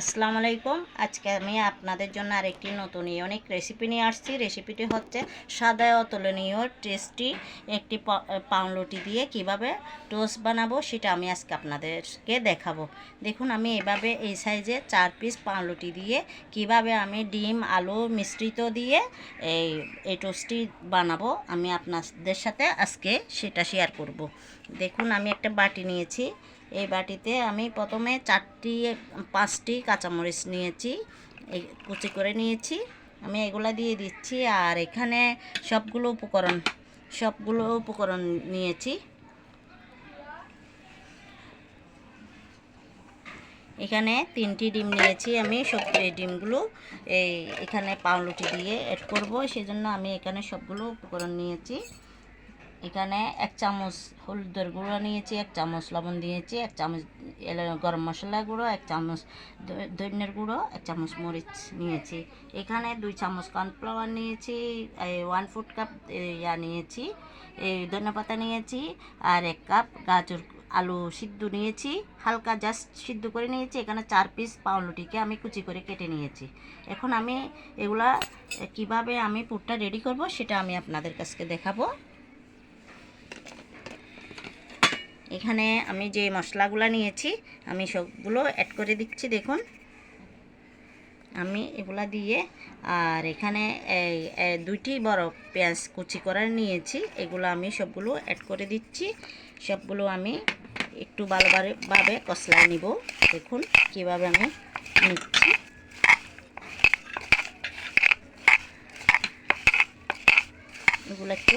আসসালামু আলাইকুম। আজকে আমি আপনাদের জন্য আরেকটি নতুন ইউনিক রেসিপি নিয়ে আসছি। রেসিপিটি হচ্ছে সাদা অতুলনীয় টেস্টি একটি পাউরুটি দিয়ে কীভাবে টোস্ট বানাবো সেটা আমি আজকে আপনাদেরকে দেখাবো। দেখুন, আমি এভাবে এই সাইজে চার পিস পাউরুটি দিয়ে কীভাবে আমি ডিম, আলু মিশ্রিত দিয়ে এই এই টোস্টটি বানাবো আমি আপনাদের সাথে আজকে সেটা শেয়ার করব। দেখুন, আমি একটা বাটি নিয়েছি। এই বাটিতে আমি প্রথমে চারটি, পাঁচটি কাঁচামরিচ নিয়েছি, এই কুচি করে নিয়েছি। আমি এগুলা দিয়ে দিচ্ছি আর এখানে সবগুলো উপকরণ সবগুলো উপকরণ নিয়েছি। এখানে তিনটি ডিম নিয়েছি আমি সব এই ডিমগুলো, এই এখানে পাউরুটি দিয়ে অ্যাড করব, সেজন্য আমি এখানে সবগুলো উপকরণ নিয়েছি। এখানে এক চামচ হলুদের গুঁড়ো নিয়েছি, এক চামচ লবণ দিয়েছি, এক চামচ গরম মশলা গুঁড়ো, এক চামচ ধনিয়ার গুঁড়ো, এক চামচ মরিচ নিয়েছি। এখানে দুই চামচ কর্নফ্লাওয়ার নিয়েছি ওয়ান ফুট কাপ ইয়া নিয়েছি এই ধনেপাতা নিয়েছি, আর এক কাপ গাজর আলু সিদ্ধ নিয়েছি, হালকা জাস্ট সিদ্ধ করে নিয়েছি, এখানে চার পিস পাউরুটিকে আমি কুচি করে কেটে নিয়েছি। এখন আমি এগুলা কীভাবে আমি পুরটা রেডি করব সেটা আমি আপনাদের কাছকে দেখাবো। এখানে আমি যে মশলাগুলো নিয়েছি, আমি সবগুলো অ্যাড করে দিচ্ছি, দেখুন। আমি এগুলা দিয়ে, আর এখানে দুইটি বড় পেঁয়াজ কুচি করা নিয়েছি, এগুলো আমি সবগুলো অ্যাড করে দিচ্ছি। সবগুলো আমি একটু ভালোভাবে, ভাবে কষলায় নিব, দেখুন কীভাবে আমি নিচ্ছি। এগুলো একটু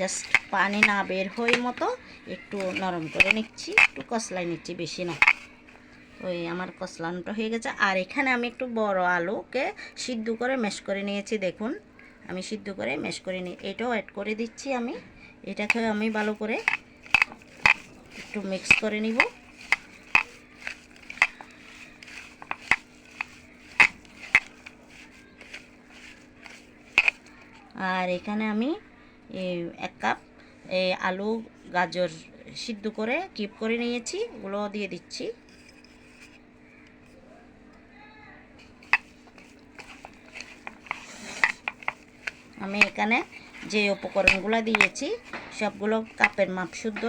জাস্ট পানি না বের হয়ে মতো একটু নরম করে নিচ্ছি, একটু কষলাই নিচ্ছি, বেশি না। ওই আমার কষলানোটা হয়ে গেছে। আর এখানে আমি একটু বড় আলুকে সিদ্ধ করে ম্যাশ করে নিয়েছি, দেখুন। আমি সিদ্ধ করে ম্যাশ করে নিই এটাও অ্যাড করে দিচ্ছি আমি। এটাকে আমি ভালো করে একটু মিক্স করে নিব। আর এখানে আমি এক কাপ এই আলু, গাজর সিদ্ধ করে কিপ করে নিয়েছি ওগুলো দিয়ে দিচ্ছি। আমি এখানে যে উপকরণগুলো দিয়েছি, সবগুলো কাপের মাপ শুদ্ধ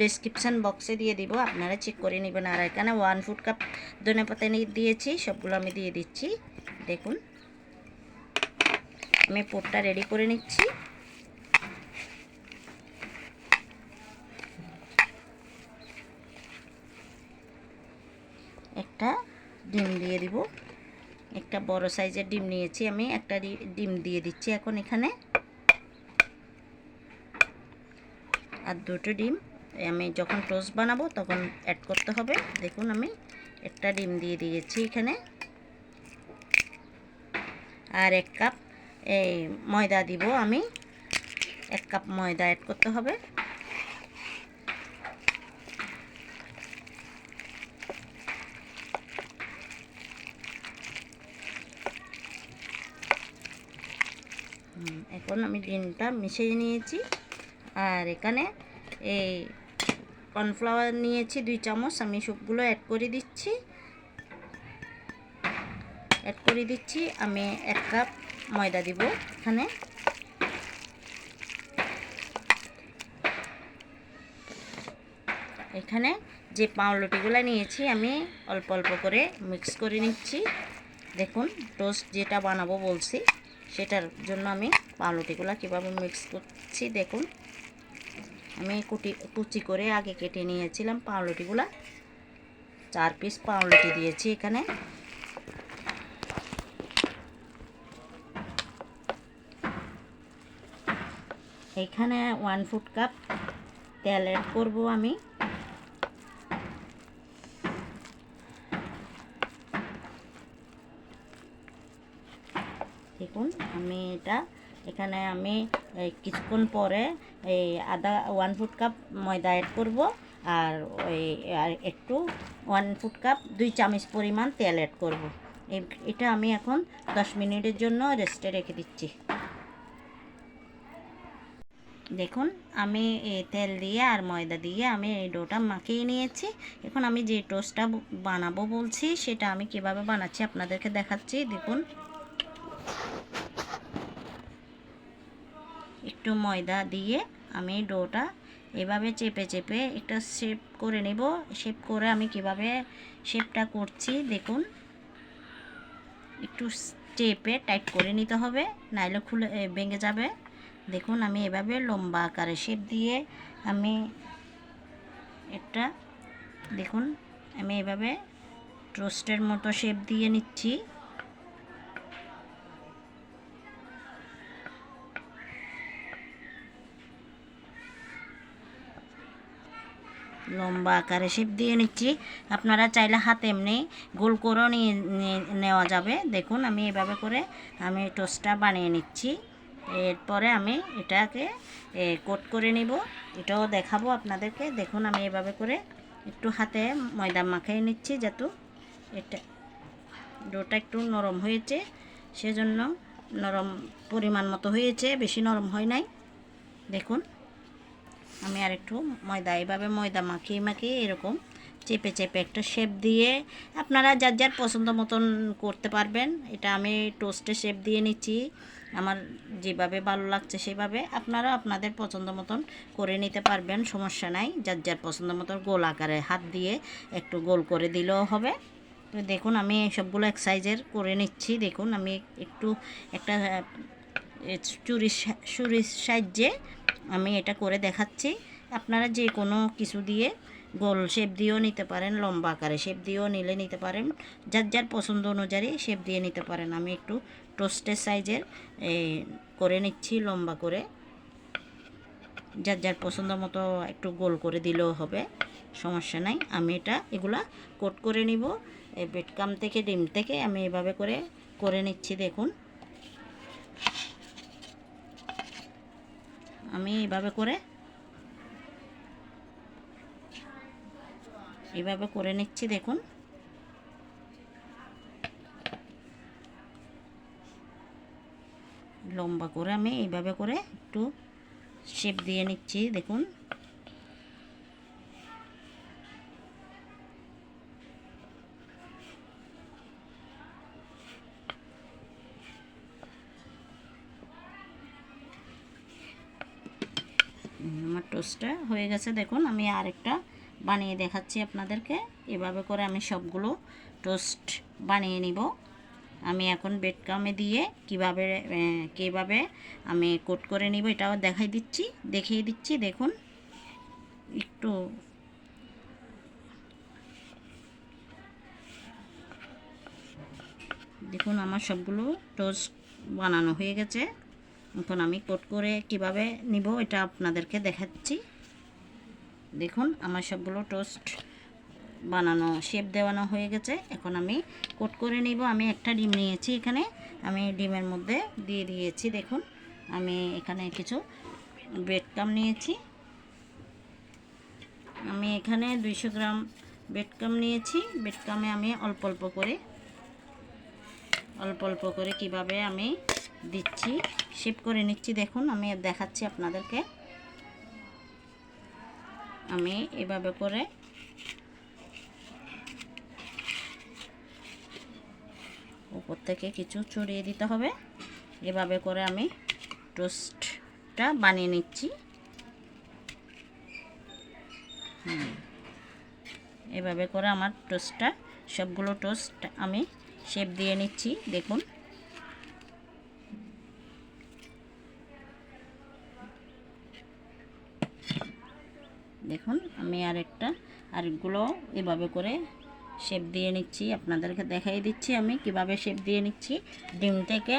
ডিসক্রিপশান বক্সে দিয়ে দিব, আপনারা চেক করে নেবেন। আর এখানে ওয়ান ফুড কাপ ধনে পাতা দিয়েছি, সবগুলো আমি দিয়ে দিচ্ছি। দেখুন, আমি পোটটা রেডি করে নিচ্ছি একটা ডিম দিয়ে দিব। একটা বড় সাইজের ডিম নিয়েছি আমি, একটা ডিম দিয়ে দিচ্ছি এখন এখানে। আর দুটো ডিম আমি যখন টোস্ট বানাবো তখন অ্যাড করতে হবে। দেখুন আমি একটা ডিম দিয়ে দিয়েছি এখানে। আর এক কাপ, এই ময়দা দিব আমি। এক কাপ ময়দা অ্যাড করতে হবে হুম, এখন আমি ডিমটা মিশিয়ে নিয়েছি। আর এখানে এই কর্নফ্লাওয়ার নিয়েছি দুই চামচ। আমি সবগুলো অ্যাড করে দিচ্ছি। অ্যাড করে দিচ্ছি। আমি এক কাপ ময়দা দিব এখানে। এখানে যে পাউরুটিগুলো নিয়েছি আমি অল্প অল্প করে মিক্স করে নিচ্ছি। দেখুন টোস্ট যেটা বানাবো বলছি। সেটার জন্য আমি পাউরুটিগুলো কীভাবে মিক্স করছি দেখুন। আমি কুটি, কুচি করে আগে কেটে নিয়েছিলাম পাউরুটিগুলো। চার পিস পাউরুটি দিয়েছি এখানে। এখানে ওয়ান ফুট কাপ তেল অ্যাড করব আমি। দেখুন, আমি এটা, এখানে আমি কিছুক্ষণ পরে এই আদা ওয়ান ফুট কাপ ময়দা অ্যাড করব, আর ওই, আর একটু ওয়ান ফুট কাপ দুই চামচ পরিমাণ তেল অ্যাড করব। এটা আমি এখন দশ মিনিটের জন্য রেস্টে রেখে দিচ্ছি। দেখুন, আমি এই তেল দিয়ে আর ময়দা দিয়ে আমি এই ডোটা মাখিয়ে নিয়েছি। এখন আমি যে টোস্টটা বানাবো বলছি, সেটা আমি কীভাবে বানাচ্ছি আপনাদেরকে দেখাচ্ছি। দেখুন। একটু ময়দা দিয়ে আমি ডোটা এভাবে চেপে চেপে একটা শেপ করে নেব। শেপ করে আমি কীভাবে শেপটা করছি দেখুন। একটু চেপে টাইট করে নিতে হবে, নাইলে খুলে ভেঙে যাবে। দেখুন আমি এভাবে লম্বা আকারে শেপ দিয়ে আমি একটা, দেখুন আমি এভাবে টোস্টের মতো শেপ দিয়ে নিচ্ছি। লম্বা আকারে শেপ দিয়ে নিচ্ছি। আপনারা চাইলে হাতে এমনি গোল করেও নিয়ে নেওয়া যাবে। দেখুন, আমি এভাবে করে আমি টোস্টটা বানিয়ে নিচ্ছি। এরপরে আমি এটাকে কোট করে নিব। এটাও দেখাবো আপনাদেরকে। দেখুন, আমি এভাবে করে একটু হাতে ময়দা মাখিয়ে নিচ্ছি যেহেতু এটা ডোটা একটু নরম হয়েছে, সেজন্য নরম পরিমাণ মতো হয়েছে। বেশি নরম হয় নাই। দেখুন। আমি আর একটু ময়দা এইভাবে ময়দা মাখিয়ে মাখিয়ে এরকম চেপে চেপে একটা শেপ দিয়ে আপনারা যার যার পছন্দ মতন করতে পারবেন। এটা আমি টোস্টে শেপ দিয়ে নিচ্ছি। আমার যেভাবে ভালো লাগছে সেভাবে আপনারা আপনাদের পছন্দ মতন করে নিতে পারবেন, সমস্যা নাই। যার যার পছন্দ মতন গোল আকারে হাত দিয়ে একটু গোল করে দিলেও হবে। তো দেখুন, আমি সবগুলো এক সাইজের করে নিচ্ছি। দেখুন, আমি একটু একটা চুরির চুরির সাহায্যে আমি এটা করে দেখাচ্ছি। আপনারা যে কোনো কিছু দিয়ে গোল শেপ দিয়েও নিতে পারেন, লম্বা আকারে শেপ দিয়েও নিলে নিতে পারেন। যার যার পছন্দ অনুযায়ী শেপ দিয়ে নিতে পারেন। আমি একটু টোস্টের সাইজের করে নিচ্ছি লম্বা করে। যার যার পছন্দ মতো একটু গোল করে দিলেও হবে, সমস্যা নাই। আমি এটা, এগুলা কোট করে নিব। এই বেডকাম থেকে, ডিম থেকে আমি এভাবে করে করে নিচ্ছি, দেখুন। আমি এভাবে করে এভাবে করে নিচ্ছি, দেখুন। লম্বা করে আমি এইভাবে করে একটু শেপ দিয়ে নিচ্ছি, দেখুন। টোস্টটা হয়ে গেছে। দেখুন, আমি আরেকটা বানিয়ে দেখাচ্ছি আপনাদেরকে। এভাবে করে আমি সবগুলো টোস্ট বানিয়ে নিব। আমি এখন বেডকামে দিয়ে কীভাবে কীভাবে আমি কোট করে নিব এটাও দেখাই দিচ্ছি, দেখিয়ে দিচ্ছি। দেখুন, একটু দেখুন, আমার সবগুলো টোস্ট বানানো হয়ে গেছে। এখন আমি কোট করে কীভাবে নিব এটা আপনাদেরকে দেখাচ্ছি। দেখুন, আমার সবগুলো টোস্ট বানানো, শেপ দেওয়ানো হয়ে গেছে। এখন আমি কোট করে নিব। আমি একটা ডিম নিয়েছি এখানে। আমি ডিমের মধ্যে দিয়ে দিয়েছি, দেখুন। আমি এখানে কিছু বেডকাম নিয়েছি। আমি এখানে দুইশো গ্রাম বেডকাম নিয়েছি। বেডকামে আমি অল্প অল্প করে, অল্প অল্প করে কীভাবে আমি দিচ্ছি। শেপ করে নিচ্ছি, দেখুন, আমি দেখাচ্ছি আপনাদেরকে। আমি এভাবে করে উপর থেকে কিছু ছড়িয়ে দিতে হবে। এভাবে করে আমি টোস্টটা বানিয়ে নিচ্ছি। এভাবে করে আমার টোস্টটা সবগুলো টোস্ট আমি শেপ দিয়ে নিচ্ছি, দেখুন। দেখুন, আমি আর আরেকটা, আরেকগুলো এভাবে করে শেপ দিয়ে নিচ্ছি। আপনাদেরকে দেখাই দিচ্ছি আমি কীভাবে শেপ দিয়ে নিচ্ছি। ডিম থেকে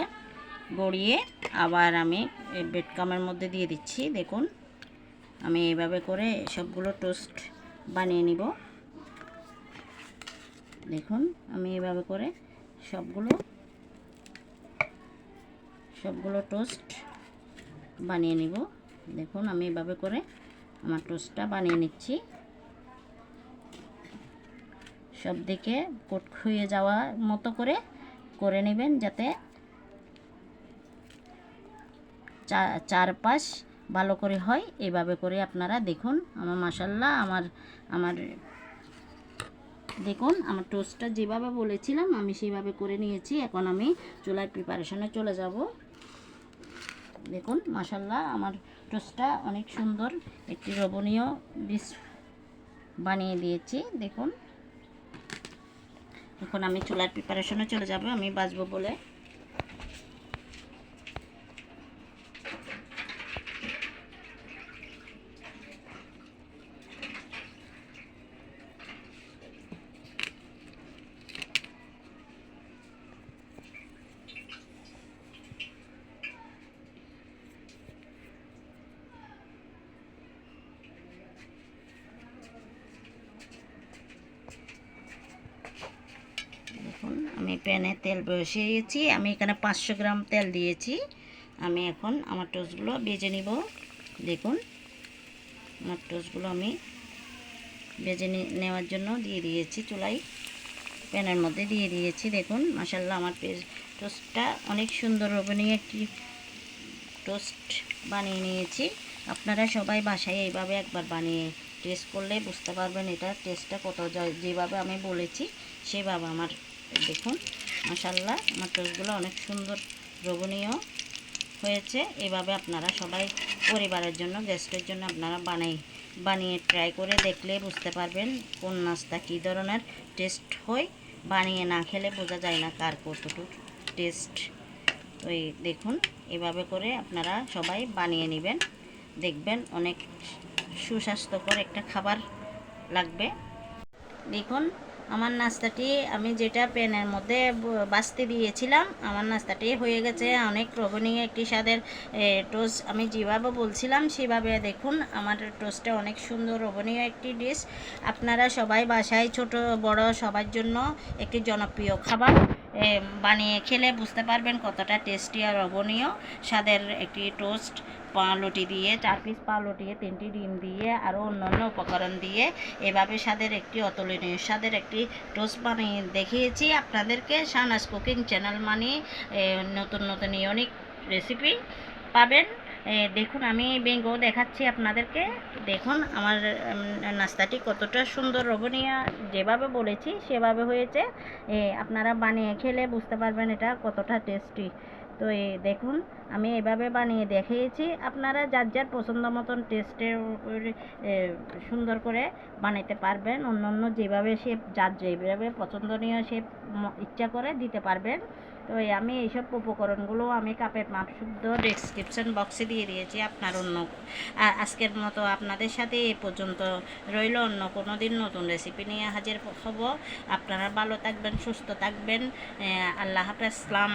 গড়িয়ে আবার আমি বেডকামের মধ্যে দিয়ে দিচ্ছি। দেখুন, আমি এভাবে করে সবগুলো টোস্ট বানিয়ে নিব। দেখুন, আমি এভাবে করে সবগুলো সবগুলো টোস্ট বানিয়ে নিব। দেখুন, আমি এভাবে করে আমার টোস্টটা বানিয়ে নিচ্ছি। সব দিকে কোট হয়ে যাওয়ার মতো করে করে নেবেন যাতে চারপাশ ভালো করে হয়। এইভাবে করে আপনারা দেখুন, আমার মাসাল্লাহ আমার আমার দেখুন, আমার টোস্টটা যেভাবে বলেছিলাম, আমি সেইভাবে করে নিয়েছি। এখন আমি চুলার প্রিপারেশনে চলে যাব। দেখুন মাসাল্লাহ আমার টোস্টটা অনেক সুন্দর। একটি রবণীয় ডিশ বানিয়ে দিয়েছি, দেখুন। এখন আমি চুলার প্রিপারেশনে চলে যাব, আমি বাজবো বলে দেখুন আমি প্যানে তেল বসিয়েছি। আমি এখানে পাঁচশো গ্রাম তেল দিয়েছি। আমি এখন আমার টোস্টগুলো বেজে নিব। দেখুন, আমার টোস্টগুলো আমি বেজে নেওয়ার জন্য দিয়ে দিয়েছি চুলাই প্যানের মধ্যে দিয়ে দিয়েছি। দেখুন মাসাল্লাহ আমার টোস্টটা অনেক সুন্দর রবণীয় একটি টোস্ট বানিয়ে নিয়েছি। আপনারা সবাই বাসায় এইভাবে একবার বানিয়ে টেস্ট করলে বুঝতে পারবেন এটা টেস্টটা কত যেভাবে আমি বলেছি, সেভাবে আমার দেখুন মাসাল্লাহ আমার টোস্টগুলো অনেক সুন্দর রবণীয় হয়েছে। এভাবে আপনারা সবাই পরিবারের জন্য গেস্টের জন্য আপনারা বানাই, বানিয়ে ট্রাই করে দেখলে বুঝতে পারবেন কোন নাস্তা কী ধরনের টেস্ট হয়। বানিয়ে না খেলে বোঝা যায় না কার কতটুকু টেস্ট ওই দেখুন, এভাবে করে আপনারা সবাই বানিয়ে নেবেন। দেখবেন অনেক সুস্বাস্থ্যকর একটা খাবার লাগবে। দেখুন আমার নাস্তাটি আমি যেটা প্যানের মধ্যে বাঁচতে দিয়েছিলাম, আমার নাস্তাটি হয়ে গেছে। অনেক রবণীয় একটি স্বাদের টোস আমি যেভাবে বলছিলাম, সেভাবে দেখুন, আমার টোস্টটা অনেক সুন্দর রবণীয় একটি ডিশ। আপনারা সবাই বাসায় ছোট, বড়, সবার জন্য একটি জনপ্রিয় খাবার। বানিয়ে খেলে বুঝতে পারবেন কতটা টেস্টি আর রবণীয় স্বাদের একটি টোস্ট পাউরুটি দিয়ে, চার পিস পাউরুটি দিয়ে তিনটি ডিম দিয়ে আরও অন্যান্য উপকরণ দিয়ে এভাবে স্বাদের একটি অতুলনীয়, স্বাদের একটি টোস্ট বানিয়ে দেখিয়েছি আপনাদেরকে শাহনাজ কুকিং চ্যানেল মানে নতুন নতুন ইউনিক রেসিপি পাবেন। দেখুন, আমি বেঙ্গো দেখাচ্ছি আপনাদেরকে। দেখুন, আমার নাস্তাটি কতটা সুন্দর রবণীয় যেভাবে বলেছি, সেভাবে হয়েছে। আপনারা বানিয়ে খেলে বুঝতে পারবেন এটা কতটা টেস্টি তো এই দেখুন, আমি এভাবে বানিয়ে দেখিয়েছি। আপনারা যার যার পছন্দ মতন টেস্টের সুন্দর করে বানাইতে পারবেন। অন্য অন্য যেভাবে সে যার যেভাবে পছন্দনীয় সে ইচ্ছা করে দিতে পারবেন। তো আমি এইসব উপকরণগুলো আমি কাপের মাপ শুদ্ধ ডেসক্রিপশন বক্সে দিয়ে দিয়েছি। আপনার অন্য আজকের মতো আপনাদের সাথে এ পর্যন্ত রইল। অন্য কোনো দিন নতুন রেসিপি নিয়ে হাজির হব। আপনারা ভালো থাকবেন, সুস্থ থাকবেন। আল্লাহ হাফেজ। সালাম।